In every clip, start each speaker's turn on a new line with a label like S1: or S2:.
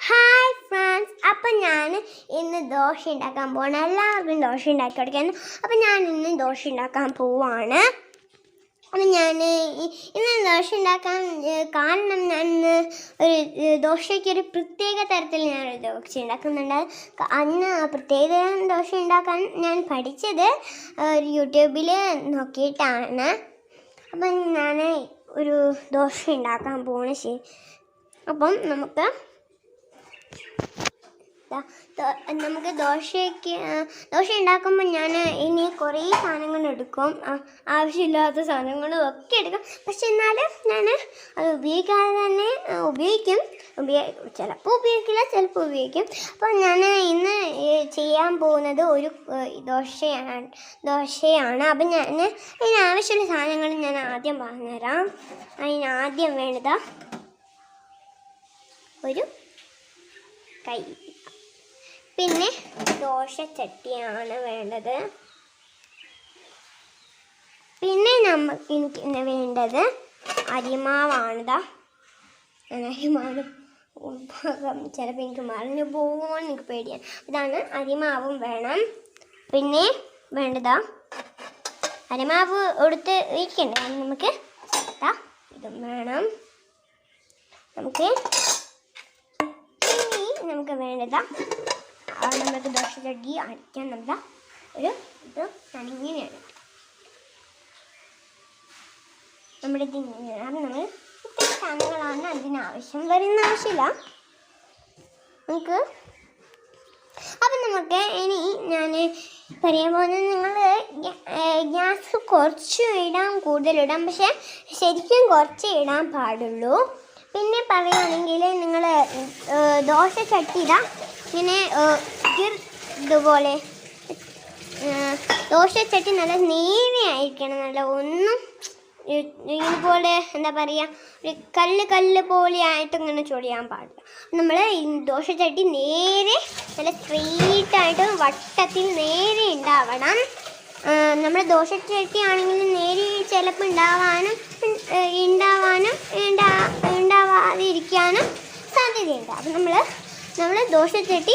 S1: Hi friends അപ്പം ഞാൻ ഇന്ന് ദോശ ഉണ്ടാക്കാൻ പോവാണ്. എല്ലാവർക്കും ദോശ ഉണ്ടാക്കി കൊടുക്കാൻ അപ്പം ഞാൻ ഇന്ന് ദോശ ഉണ്ടാക്കാൻ പോവാണ്. അപ്പം ഞാൻ ഇന്ന് ദോശ ഉണ്ടാക്കാൻ കാരണം ഞാൻ ഇന്ന് ഒരു ദോശയ്ക്ക് ഒരു പ്രത്യേക തരത്തിൽ ഞാനൊരു ദോശ ഉണ്ടാക്കുന്നുണ്ട്. അന്ന് ആ പ്രത്യേക ദോശ ഉണ്ടാക്കാൻ ഞാൻ പഠിച്ചത്. ഒരു യൂട്യൂബിൽ നോക്കിയിട്ടാണ്. അപ്പം ഞാൻ ഒരു ദോശ ഉണ്ടാക്കാൻ ശരി. അപ്പം നമുക്ക് നമുക്ക് ദോശയ്ക്ക് ദോശ ഉണ്ടാക്കുമ്പോൾ ഞാൻ ഇനി കുറേ സാധനങ്ങൾ എടുക്കും. ആവശ്യമില്ലാത്ത സാധനങ്ങളും ഒക്കെ എടുക്കും. പക്ഷെ എന്നാലും ഞാൻ അത് ഉപയോഗിക്കാതെ തന്നെ ഉപയോഗിക്കും ഉപയോഗിക്കും. ഉപയോഗ ചിലപ്പോൾ ഉപയോഗിക്കില്ല ചിലപ്പോൾ ഉപയോഗിക്കും. അപ്പോൾ ഞാൻ ഇന്ന് ചെയ്യാൻ പോകുന്നത് ഒരു ദോശയാണ് ദോശയാണ്. അപ്പം ഞാൻ അതിന് ആവശ്യമുള്ള സാധനങ്ങൾ ഞാൻ ആദ്യം പറഞ്ഞുതരാം. അതിനാദ്യം വേണ്ടത് ഒരു കൈ. പിന്നെ ദോശച്ചട്ടിയാണ് വേണ്ടത്. പിന്നെ നമുക്ക് എനിക്ക് വേണ്ടത് അരിമാവാണിതാ അരിമാവ് അരിമാവ് ചിലപ്പോൾ എനിക്ക് മറിഞ്ഞു പോകുമോ എനിക്ക് പേടിയാണ് ഇതാണ് അരിമാവും വേണം. പിന്നെ വേണ്ടതാ അരിമാവ് എടുത്ത് ഇരിക്കണ്ടേ? നമുക്ക് ഇതും വേണം. നമുക്ക് നമുക്ക് വേണ്ടത് നമുക്ക് ദോശ ചട്ടി അടിക്കാൻ നമ്മുടെ ഒരു ഇത് ഞാനിങ്ങനെയാണ്. നമ്മുടെ ഇതിങ്ങനെയാണ് നമ്മൾ ഇത്ര സാധനങ്ങളാണ് അതിനാവശ്യം വരുന്ന ആവശ്യമില്ല. നമുക്ക് അപ്പം നമുക്ക് ഇനി ഞാൻ പറയാൻ പോകുന്നത് നിങ്ങൾ ഗ്യാസ് കുറച്ച് ഇടാം. കൂടുതലിടാം പക്ഷെ ശരിക്കും കുറച്ച് ഇടാൻ പാടുള്ളൂ. പിന്നെ പറയുകയാണെങ്കിൽ നിങ്ങൾ ദോശ ചട്ടിയിട ഇങ്ങനെ ഇതുപോലെ ദോശ ദോശച്ചട്ടി നല്ല നേരെയായിരിക്കണം നല്ല ഒന്നും ഇതുപോലെ എന്താ പറയുക ഒരു കല്ല് കല്ല് പോലെ ആയിട്ട് ഇങ്ങനെ ചൊടിയാൻ പാടില്ല. നമ്മൾ ദോശച്ചട്ടി നേരെ നല്ല സ്ട്രെയിറ്റായിട്ട് വട്ടത്തിൽ നേരെ ഉണ്ടാവണം നമ്മൾ ദോശച്ചട്ടി ആണെങ്കിൽ നേരെ ചിലപ്പോൾ ഉണ്ടാവാനും ഉണ്ടാവാനും ഉണ്ടാ ഉണ്ടാവാതിരിക്കാനും സാധ്യതയുണ്ട്. അപ്പം നമ്മൾ നമ്മൾ ദോശ ചട്ടി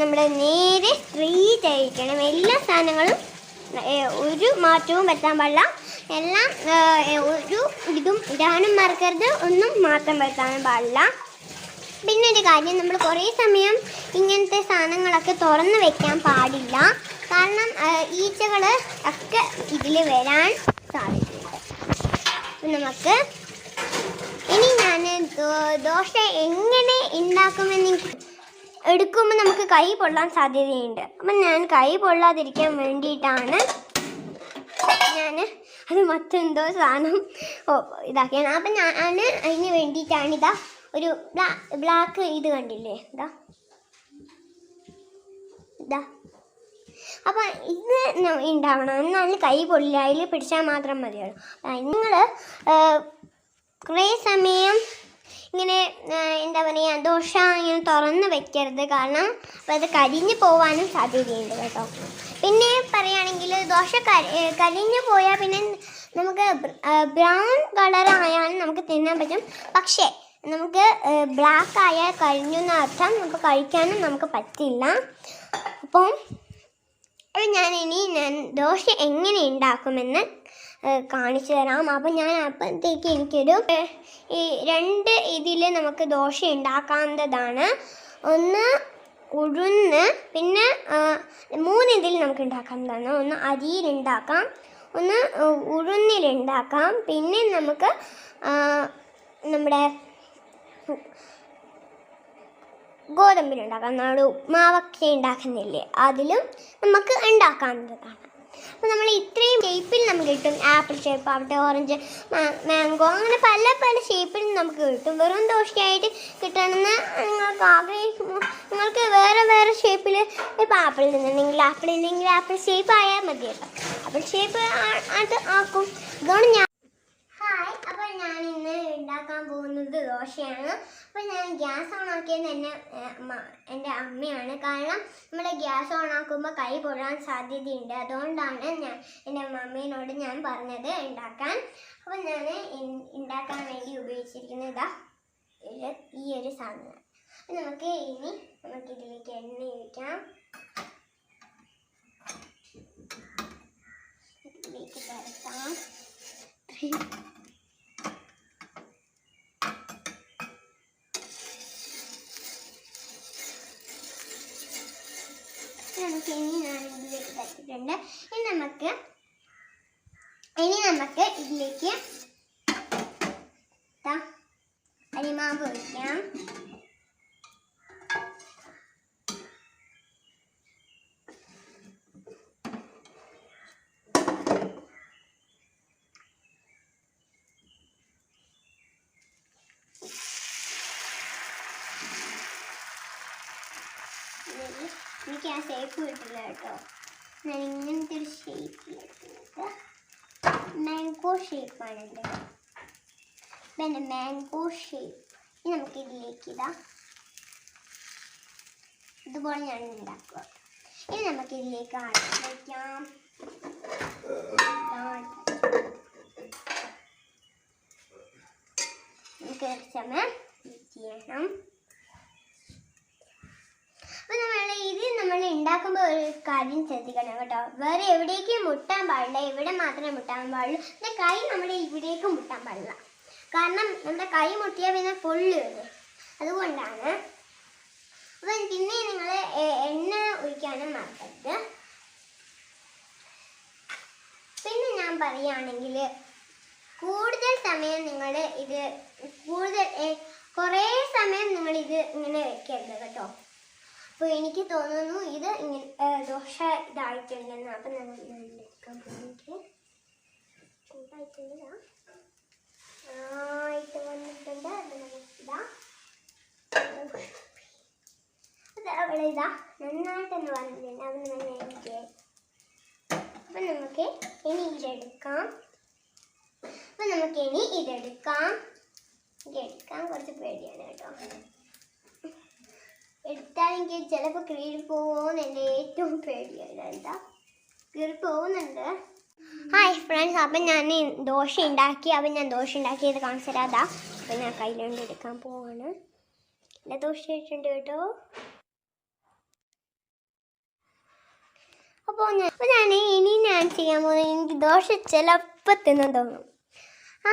S1: നമ്മൾ നേരെ സ്ട്രീറ്റ് ആയിരിക്കണം. എല്ലാ സാധനങ്ങളും ഒരു മാറ്റവും വരുത്താൻ പാടില്ല. എല്ലാം ഒരു ഇതും ഇടാനും മറക്കരുത്. ഒന്നും മാറ്റം വരുത്താനും പാടില്ല. പിന്നെ ഒരു കാര്യം നമ്മൾ കുറേ സമയം ഇങ്ങനത്തെ സാധനങ്ങളൊക്കെ തുറന്ന് വെക്കാൻ പാടില്ല. കാരണം ഈച്ചകൾ ഒക്കെ ഇതിൽ വരാൻ സാധിക്കുന്നുണ്ട് നമുക്ക് ഞാൻ ദോശ എങ്ങനെ ഉണ്ടാക്കുമെന്ന് എടുക്കുമ്പോൾ നമുക്ക് കൈ പൊള്ളാൻ സാധ്യതയുണ്ട്. അപ്പം ഞാൻ കൈ പൊള്ളാതിരിക്കാൻ വേണ്ടിയിട്ടാണ് ഞാൻ അത് മറ്റെന്തോ സാധനം ഇതാക്കിയാണ് അപ്പം ഞാൻ അതിന് വേണ്ടിയിട്ടാണ് ഇതാ ഒരു ബ്ലാ ബ്ലാക്ക് ഇത് കണ്ടില്ലേ? ഇതാ. ഇതാ. അപ്പം ഇത് ഉണ്ടാവണം എന്നാൽ കൈ പൊള്ളിയായി പിടിച്ചാൽ മാത്രം മതിയുള്ളൂ നിങ്ങൾ കുറേ സമയം ഇങ്ങനെ എന്താ പറയുക ദോശ ഇങ്ങനെ തുറന്ന് വെക്കരുത്. കാരണം അപ്പോൾ അത് കരിഞ്ഞു പോവാനും സാധ്യതയുണ്ട് കേട്ടോ. പിന്നെ പറയുകയാണെങ്കിൽ ദോശ കരി കരിഞ്ഞു പോയാൽ പിന്നെ നമുക്ക് ബ്രൗൺ കളറായാലും നമുക്ക് തിന്നാൻ പറ്റും. പക്ഷേ നമുക്ക് ബ്ലാക്ക് ആയാൽ കഴിഞ്ഞു എന്ന അർത്ഥം നമുക്ക് കഴിക്കാനും നമുക്ക് പറ്റില്ല. അപ്പം ഞാൻ ഇനി ഞാൻ ദോശ എങ്ങനെ ഉണ്ടാക്കുമെന്ന് കാണിച്ചു തരാം. അപ്പം ഞാൻ അപ്പോഴത്തേക്ക് എനിക്കൊരു ഈ രണ്ട് ഇതിൽ നമുക്ക് ദോശ ഉണ്ടാക്കാവുന്നതാണ്. ഒന്ന് ഉഴുന്ന് പിന്നെ മൂന്ന് ഇതിൽ നമുക്ക് ഉണ്ടാക്കാവുന്നതാണ്. ഒന്ന് അരിയിലുണ്ടാക്കാം ഒന്ന് ഉഴുന്നിലുണ്ടാക്കാം പിന്നെ നമുക്ക് നമ്മുടെ ഗോതമ്പിലുണ്ടാക്കാം നമ്മൾ ഉപ്മാവൊക്കെ ഉണ്ടാക്കുന്നില്ലേ? അതിലും നമുക്ക് ഉണ്ടാക്കാവുന്നതാണ്. അപ്പോൾ നമ്മൾ ഇത്രയും ഷേപ്പിൽ നമുക്ക് കിട്ടും. ആപ്പിൾ ഷേപ്പ് ആവട്ടെ ഓറഞ്ച് മാംഗോ അങ്ങനെ പല പല ഷേപ്പിൽ നമുക്ക് കിട്ടും. വെറും ദോശയായിട്ട് കിട്ടണമെന്ന് നിങ്ങൾക്ക് ആഗ്രഹിക്കുമോ? നിങ്ങൾക്ക് വേറെ വേറെ ഷേപ്പിൽ ഇപ്പോൾ ആപ്പിൾ നിന്നുണ്ടെങ്കിൽ ആപ്പിൾ ഇല്ലെങ്കിൽ ആപ്പിൾ ഷേപ്പ് ആയാൽ മതി കേട്ടോ ആപ്പിൾ ഷേപ്പ് അത് ആക്കും. ഇതാണ് ഞാൻ ഞാൻ ഇന്ന് ഉണ്ടാക്കാൻ പോകുന്നത് ദോശയാണ്. അപ്പോൾ ഞാൻ ഗ്യാസ് ഓൺ ആക്കിയത് എന്റെ എന്റെ അമ്മയാണ്. കാരണം നമ്മുടെ ഗ്യാസ് ഓൺ ആക്കുമ്പോൾ കൈ പൊഴാൻ സാധ്യതയുണ്ട്. അതുകൊണ്ടാണ് ഞാൻ എന്റെ മമ്മീനോട് ഞാൻ പറഞ്ഞത് ഉണ്ടാക്കാൻ. അപ്പോൾ ഞാൻ ഉണ്ടാക്കാൻ വേണ്ടി ഉപയോഗിച്ചിരിക്കുന്നത് ഇതാ ഈ ഒരു സാധനം. അപ്പൊ നമുക്ക് ഇനി നമുക്ക് ഇതിലേക്ക് എണ്ണ ഒഴിക്കാം. ഇതിലേക്ക് പരത്താം. നമുക്ക് ഇനി ഞാൻ ഇതിലേക്ക് ഇനി നമുക്ക് ഇനി നമുക്ക് ഇതിലേക്ക് അരിമാവ് ഒഴിക്കാം. ഇതിൽ എനിക്ക് ആ ഷേപ്പ് കിട്ടില്ല കേട്ടോ. ഞാൻ ഇങ്ങനത്തെ ഒരു ഷേപ്പ് മാംഗോ ഷേപ്പാണല്ലേ പിന്നെ മാംഗോ ഷേപ്പ് ഇനി നമുക്ക് ഇതിലേക്ക് ഇടാം. ഇതുപോലെ ഞാൻ ഉണ്ടാക്കുക. ഇനി നമുക്ക് ഇതിലേക്ക് ആട്ടി നമുക്ക് സമയം ചെയ്യണം അപ്പൊ നമ്മൾ ഇത് നമ്മൾ ഉണ്ടാക്കുമ്പോൾ ഒരു കാര്യം ശ്രദ്ധിക്കണം കേട്ടോ. വേറെ എവിടേക്കും മുട്ടാൻ പാടില്ല. ഇവിടെ മാത്രമേ മുട്ടാൻ പാടുള്ളൂ. പിന്നെ കൈ നമ്മുടെ ഇവിടേക്ക് മുട്ടാൻ പാടില്ല. കാരണം നമ്മുടെ കൈ മുട്ടിയാൽ പിന്നെ പൊള്ളി വരും അതുകൊണ്ടാണ്. അപ്പം പിന്നെ നിങ്ങൾ എണ്ണ ഒഴിക്കാനും മറക്കരുത്. പിന്നെ ഞാൻ പറയുകയാണെങ്കിൽ കൂടുതൽ സമയം നിങ്ങൾ ഇത് കൂടുതൽ കുറേ സമയം നിങ്ങൾ ഇത് ഇങ്ങനെ വെക്കരുത് കേട്ടോ. അപ്പോൾ എനിക്ക് തോന്നുന്നു ഇത് ഇങ്ങനെ ദോശ ഇതായിട്ടുണ്ടെന്ന് അപ്പം നമ്മൾ വന്നിട്ടുണ്ട്. അത് നമുക്കിതാ ഇതാ. നന്നായിട്ടൊന്ന് എനിക്ക്. നമുക്ക് ഇനി ഇതെടുക്കാം അപ്പം നമുക്ക് ഇനി ഇതെടുക്കാം കുറച്ച് പേടിയാണ് കേട്ടോ. എടുത്താൽ എനിക്ക് ചിലപ്പോൾ കീറി പോകുമെന്ന് എന്റെ ഏറ്റവും പേടിയാണ് എന്താ കീറി പോകുന്നുണ്ട് ഹായ് ഫ്രണ്ട്സ് അപ്പം ഞാൻ ദോശ ഉണ്ടാക്കി അപ്പം ഞാൻ ദോശ ഉണ്ടാക്കിയത് കാണിച്ചു തരാതാ അപ്പം ഞാൻ കയ്യിലുണ്ട് എടുക്കാൻ പോവാണ്. നല്ല ദോശ ഇട്ടുണ്ട് കേട്ടോ? അപ്പോൾ ഞാൻ അപ്പോൾ ഞാൻ ഇനി ഞാൻ ചെയ്യാൻ പോകുന്നത് എനിക്ക് ദോശ ചിലപ്പോൾ തിന്നാൻ തോന്നും. ആ